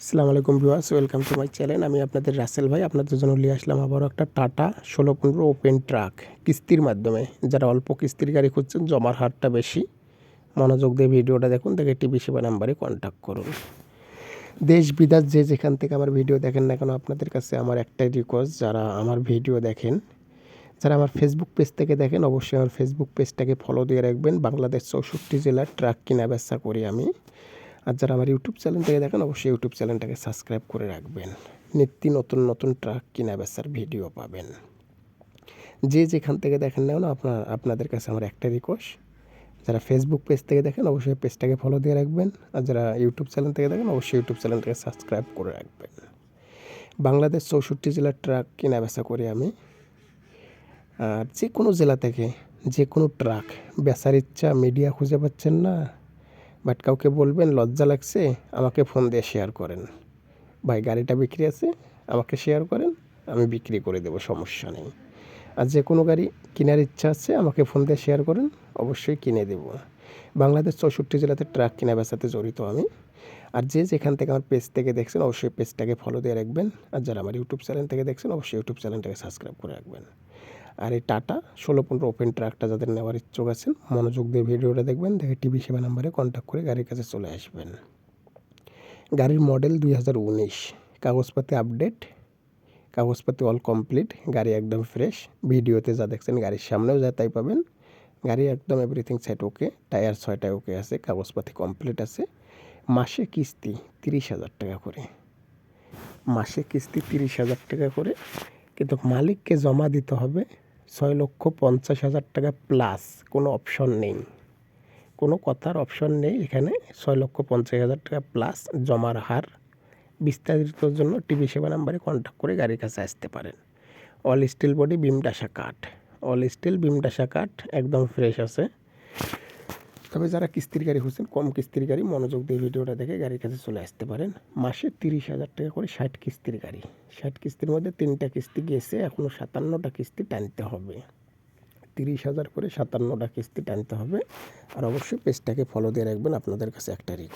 আসসালামু আলাইকুম viewers, welcome to my channel. আমি আপনাদের রাসেল ভাই, আপনাদের জন্য নিয়ে আসলাম আবারও একটা টাটা ষোলো পনেরো ওপেন ট্রাক কিস্তির মাধ্যমে। যারা অল্প কিস্তির গাড়ি খুঁজছেন, জমার হারটা বেশি। মনোযোগ দিয়ে ভিডিওটা দেখুন, দেখে টিভি সেবা নাম্বারে কন্ট্যাক্ট করুন। দেশ, বিদেশ, যে যেখান থেকে আমার ভিডিও দেখেন না কেন, আপনাদের কাছে আমার একটাই রিকোয়েস্ট যারা আমার ভিডিও দেখেন, যারা আমার ফেসবুক পেজ থেকে দেখেন, অবশ্যই আমার ফেসবুক পেজটাকে ফলো দিয়ে রাখবেন। বাংলাদেশ চৌষট্টি জেলার ট্রাক কিনা বেচা করি আমি। আর যারা আমার ইউটিউব চ্যানেল থেকে দেখেন, অবশ্যই ইউটিউব চ্যানেলটাকে সাবস্ক্রাইব করে রাখবেন। নিত্য নতুন নতুন ট্রাক কিনা বেচার ভিডিও পাবেন। যে যেখান থেকে দেখেন না আপনার, আপনাদের কাছে আমার একটা রিকোয়েস্ট যারা ফেসবুক পেজ থেকে দেখেন, অবশ্যই পেজটাকে ফলো দিয়ে রাখবেন। আর যারা ইউটিউব চ্যানেল থেকে দেখেন, অবশ্যই ইউটিউব চ্যানেলটাকে সাবস্ক্রাইব করে রাখবেন। বাংলাদেশ চৌষট্টি জেলার ট্রাক কিনা বেচা করি আমি। আর যে কোনো জেলা থেকে যে কোনো ট্রাক বেচার ইচ্ছা মিডিয়া খুঁজে পাচ্ছেন না বাট কাউকে বলবেন, লজ্জা লাগছে, আমাকে ফোন দিয়ে শেয়ার করেন। ভাই, গাড়িটা বিক্রি আছে, আমাকে শেয়ার করেন, আমি বিক্রি করে দেবো, সমস্যা নেই। আর যে কোনো গাড়ি কেনার ইচ্ছা আছে, আমাকে ফোন দিয়ে শেয়ার করেন, অবশ্যই কিনে দেব। বাংলাদেশ চৌষট্টি জেলাতে ট্রাক কেনা বেচাতে জড়িত আমি। আর যে যেখান থেকে আমার পেজ থেকে দেখছেন, অবশ্যই পেজটাকে ফলো দিয়ে রাখবেন। আর যারা আমার ইউটিউব চ্যানেল থেকে দেখছেন, অবশ্যই ইউটিউব চ্যানেলটাকে সাবস্ক্রাইব করে রাখবেন। আর এই টাটা, ষোলো পনেরো ওপেন ট্রাকটা যাদের নেওয়ার ইচ্ছুক আছেন, মনোযোগ দিয়ে ভিডিওটা দেখবেন, দেখে টিভি সেবা নাম্বারে কন্ট্যাক্ট করে গাড়ির কাছে চলে আসবেন। গাড়ির মডেল দুই হাজার উনিশ, কাগজপাতি আপডেট কাগজপাতি অল কমপ্লিট গাড়ি একদম ফ্রেশ ভিডিওতে যা দেখছেন গাড়ির সামনেও যা তাই পাবেন। গাড়ি একদম এভরিথিং সেট ওকে টায়ার ছয়টায় ওকে আছে, কাগজপাতি কমপ্লিট আছে। মাসে কিস্তি তিরিশ হাজার টাকা করে। মাসে কিস্তি তিরিশ হাজার টাকা করে, কিন্তু মালিককে জমা দিতে হবে ছয় লক্ষ পঞ্চাশ হাজার টাকা প্লাস কোনো অপশন নেই। কোনো কথার অপশন নেই, এখানে ছয় লক্ষ পঞ্চাশ হাজার টাকা প্লাস জমার হার। বিস্তারিতর জন্য টিভি সেবা নাম্বারে কন্ট্যাক্ট করে গাড়ির কাছে আসতে পারেন। অল স্টিল বডি বিম ডাসা কাঠ অল স্টিল বিম ডাসা কাঠ একদম ফ্রেশ আছে। তবে যারা কিস্তির গাড়ি খুঁজছেন, কম কিস্তির গাড়ি, মনোযোগ দিয়ে ভিডিওটা দেখে গাড়ির কাছে চলে আসতে পারেন। মাসে তিরিশ হাজার টাকা করে ষাট কিস্তির গাড়ি। ষাট কিস্তির মধ্যে তিনটা কিস্তি গেছে এখনও সাতান্নটা কিস্তি টানতে হবে। তিরিশ হাজার করে সাতান্নটা কিস্তি টানতে হবে। আর অবশ্যই পেজটাকে ফলো দিয়ে রাখবেন, আপনাদের কাছে একটা রিক